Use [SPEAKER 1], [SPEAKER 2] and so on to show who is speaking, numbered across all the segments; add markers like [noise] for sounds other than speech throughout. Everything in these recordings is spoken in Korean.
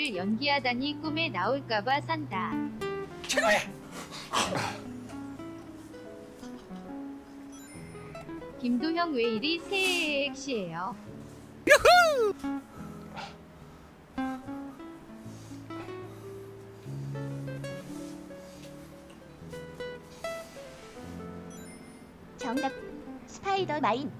[SPEAKER 1] 를 연기하다니 꿈에 나올까봐 산다. 김도형 왜 이리 섹시해요?
[SPEAKER 2] 정답 스파이더마인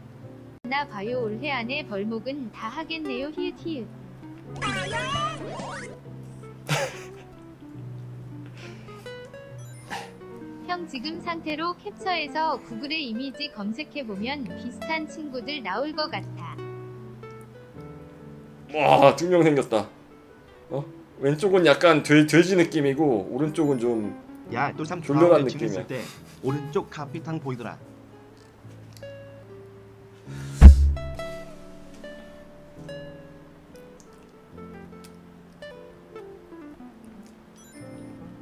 [SPEAKER 1] 나 봐요 올해 안에 벌목은 다 하겠네요 히읗 히읗. [laughs] 형 지금 상태로 캡처해서 구글에 이미지 검색해보면 비슷한 친구들 나올 것 같아.
[SPEAKER 3] 와, 두 명 생겼다. 어? 왼쪽은 약간 돼, 돼지 느낌이고 오른쪽은 좀
[SPEAKER 4] 야, 똘삼
[SPEAKER 3] 졸려간
[SPEAKER 4] 좌우에
[SPEAKER 3] 느낌이야.
[SPEAKER 4] 때 오른쪽 카피탕 보이더라.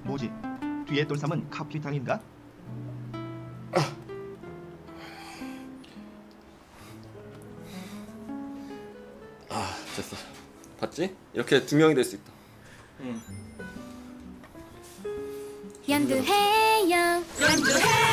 [SPEAKER 4] 뭐지? 뒤에 똘삼은 카피탕인가?
[SPEAKER 3] 아, 됐어. 봤지? 이렇게 두 명이 될 수 있다.
[SPEAKER 5] 연두해요 연두해